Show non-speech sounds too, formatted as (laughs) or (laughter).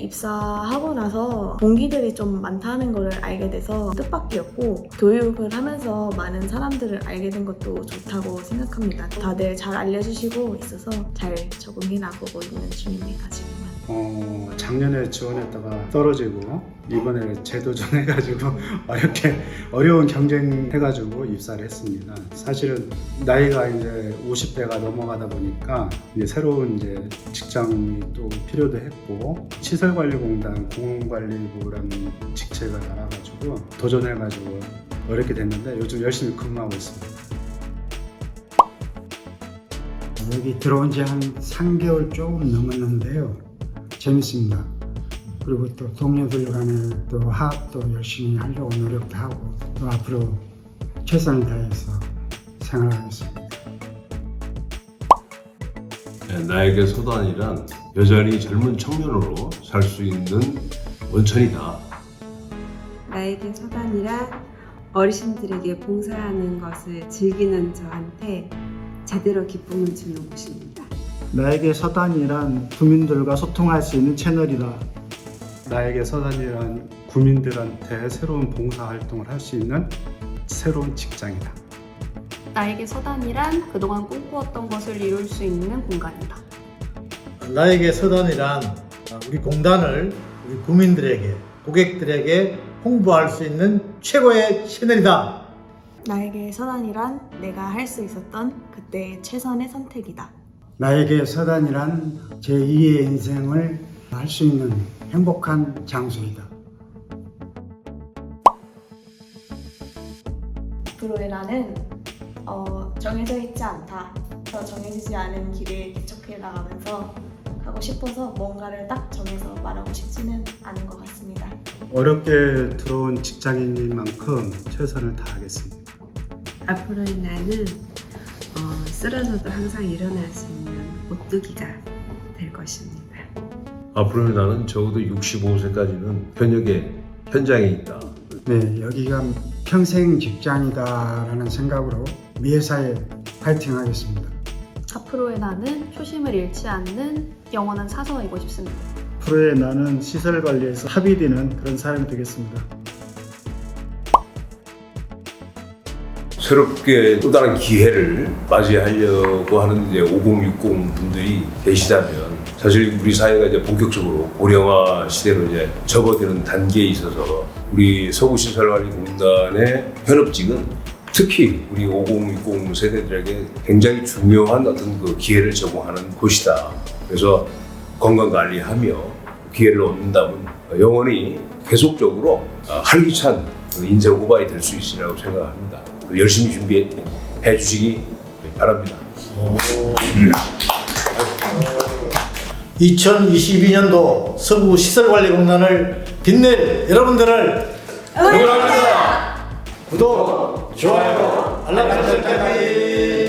입사하고 나서 동기들이 좀 많다는 것을 알게 돼서 뜻밖이었고 교육을 하면서 많은 사람들을 알게 된 것도 좋다고 생각합니다. 다들 잘 알려주시고 있어서 잘 적응해 나가고 있는 중입니다 지금은. 어, 작년에 지원했다가 떨어지고 이번에 재도전해가지고 (laughs) 어렵게 어려운 경쟁해가지고 입사를 했습니다. 사실은 나이가 이제 50대가 넘어가다 보니까 이제 새로운 이제 직장이 또 필요도 했고 시설관리공단 공원관리부라는 직책을 알아가지고 도전해가지고 어렵게 됐는데 요즘 열심히 근무하고 있습니다. 여기 들어온 지 한 3개월 조금 넘었는데요. 재밌습니다. 그리고 또 동료들 간에 또 화합도 열심히 하려고 노력도 하고 또 앞으로 최선을 다해서 생활하겠습니다. 네, 나에게 소단이란 여전히 젊은 청년으로 살 수 있는 원천이다. 나에게 서단이란 어르신들에게 봉사하는 것을 즐기는 저한테 제대로 기쁨을 주는 곳입니다. 나에게 서단이란 국민들과 소통할 수 있는 채널이다. 나에게 서단이란 구민들한테 새로운 봉사 활동을 할 수 있는 새로운 직장이다. 나에게 서단이란 그동안 꿈꾸었던 것을 이룰 수 있는 공간이다. 나에게 서단이란 우리 공단을 우리 국민들에게 고객들에게 홍보할 수 있는 최고의 채널이다. 나에게 서단이란 내가 할 수 있었던 그때의 최선의 선택이다. 나에게 서단이란 제2의 인생을 할 수 있는 행복한 장소이다. 앞으로의 나는 어, 정해져 있지 않다. 더 정해지지 않은 길에 개척해 나가면서 하고 싶어서 뭔가를 딱 정해서 말하고 싶지는 않은 것 같습니다. 어렵게 들어온 직장인만큼 최선을 다하겠습니다. 앞으로의 나는 어, 쓰러져도 항상 일어날 수 있는 오뚜기가 될 것입니다. 앞으로 나는 적어도 65세까지는 현역의 현장에 있다. 네, 여기가 평생 직장이다라는 생각으로 매사에 파이팅 하겠습니다. 앞으로의 나는 초심을 잃지 않는 영원한 사서이고 싶습니다. 프로의 나는 시설 관리에서 합의되는 그런 사람이 되겠습니다. 새롭게 또 다른 기회를 맞이하려고 하는 이제 5060 분들이 계시다면 사실 우리 사회가 이제 본격적으로 고령화 시대로 이제 접어드는 단계에 있어서 우리 서구시설관리공단의 현업직은 특히 우리 5060 세대들에게 굉장히 중요한 어떤 그 기회를 제공하는 곳이다. 그래서 건강 관리하며 기회를 얻는다면 영원히 계속적으로 어, 활기찬 그 인생 후반이 될 수 있으리라고 생각합니다. 열심히 준비해 주시기 바랍니다. 2022년도 서구 시설관리공단을 빛낼 여러분들을 응원합니다. 구독, 좋아요, 알람 설정까지.